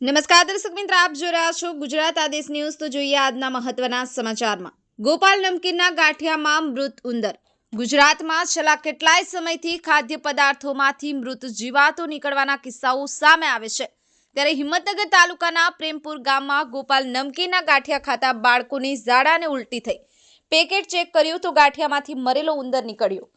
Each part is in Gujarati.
નમસ્કાર દર્શક મિત્ર, આપ જોઈ રહ્યા છો ગુજરાત આદેશ ન્યૂઝ. તો જોઈએ આજના મહત્વના સમાચારમાં. ગોપાલ નમકીનના ગાંઠિયામાં મૃત ઉંદર. ગુજરાતમાં છેલ્લા કેટલાય સમયથી ખાદ્ય પદાર્થોમાંથી મૃત જીવાતો નીકળવાના કિસ્સાઓ સામે આવે છે. ત્યારે હિંમતનગર તાલુકાના પ્રેમપુર ગામમાં ગોપાલ નમકીનના ગાંઠિયા ખાતા બાળકોની ઝાડાને ઉલટી થઈ. પેકેટ ચેક કર્યું તો ગાંઠિયામાંથી મરેલો ઉંદર નીકળ્યો.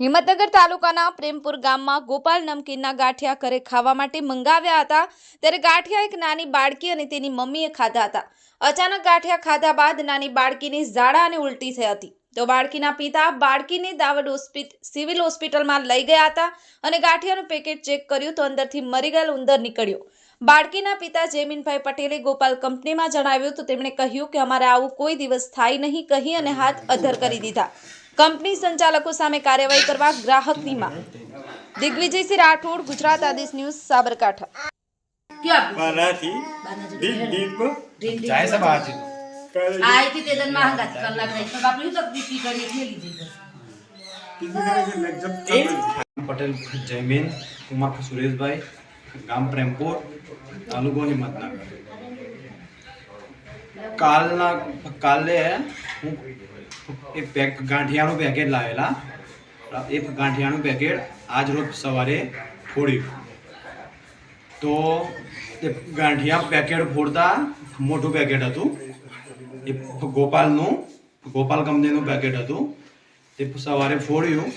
હિંમતનગર તાલુકાના પ્રેમપુર ગામમાં ગોપાલ નમકીનના ગાંઠિયા ઘરે ખાવા માટે મંગાવ્યા હતા. ત્યારે ગાંઠિયા એક નાની બાળકી અને તેની મમ્મીએ ખાધા હતા. અચાનક ગાંઠિયા ખાધા બાદ નાની બાળકીની ઝાડા અને ઉલટી થઈ હતી. તો બાળકીના પિતા બાળકીને દાવડ સિવિલ હોસ્પિટલમાં લઈ ગયા હતા અને ગાંઠિયાનું પેકેટ ચેક કર્યું તો અંદરથી મરી ગયેલ ઉંદર નીકળ્યો. બાળકીના પિતા જેમીનભાઈ પટેલે ગોપાલ કંપનીમાં જણાવ્યું તો તેમણે કહ્યું કે અમારે આવું કોઈ દિવસ થાય નહીં કહી અને હાથ અધર કરી દીધા. કંપની સંચાલકો સામે કાર્યવાહી કરવા ગ્રાહકની માંગ દિગ્વિજયસિંહ રાઠોડ ગુજરાત આદેશ ન્યૂઝ સાબરકાંઠા. બાલાથી પટેલ જયમીન કુમાર સુરેશભાઈ ગામ પ્રેમપુર, તાલુકો હિંમતનગર. કાલના, કાલે હું એક પેક ગાંઠિયાનું પેકેટ લાવેલા. એ ગાંઠિયાનું પેકેટ આજ રોજ સવારે ફોડ્યું. તો એ ગાંઠિયા પેકેટ ફોડતા મોટું પેકેટ હતું. એ ગોપાલનું, ગોપાલ કંપનીનું પેકેટ હતું. તે સવારે ફોડ્યું.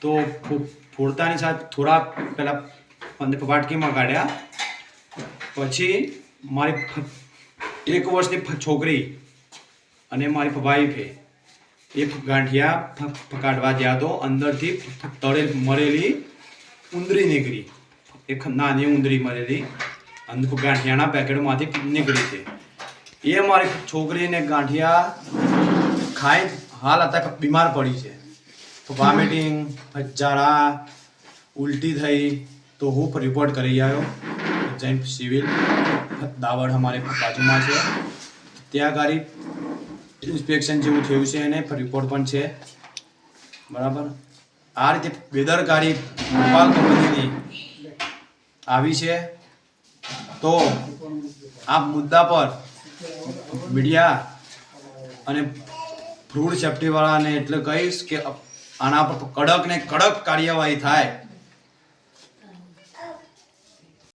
તો ફોડતાની સાથે થોડા પહેલાં પંદર વાટકીમાં કાઢ્યા. પછી મારી એક વર્ષની છોકરી અને મારી વાઈફે એ ગાંઠિયા કાઢવા ગયા તો અંદરથી તળેલ મરેલી ઉંદરી નીકળી. એક નાની ઉંદરી મરેલી અંદર ગાંઠિયાના પેકેટમાંથી નીકળી છે. એ મારી છોકરીને ગાંઠિયા ખાઈ હાલ હતા બીમાર પડી છે. વોમિટિંગ ઝાડા ઉલટી થઈ તો હું રિપોર્ટ કરી આવ્યો. જૈન સિવિલ દાવડ અમારે બાજુમાં છે. ત્યાં ગાડી ઇન્સ્પેક્શન જેવું થયું છે અને રિપોર્ટ પણ છે. બરાબર? આ રીતે બેદરકારી ભોપાલ કંપનીની આવી છે. તો આ મુદ્દા પર મીડિયા અને ફ્રૂડ સેફ્ટીવાળાને એટલે કહીશ કે આના પર કડક ને કડક કાર્યવાહી થાય.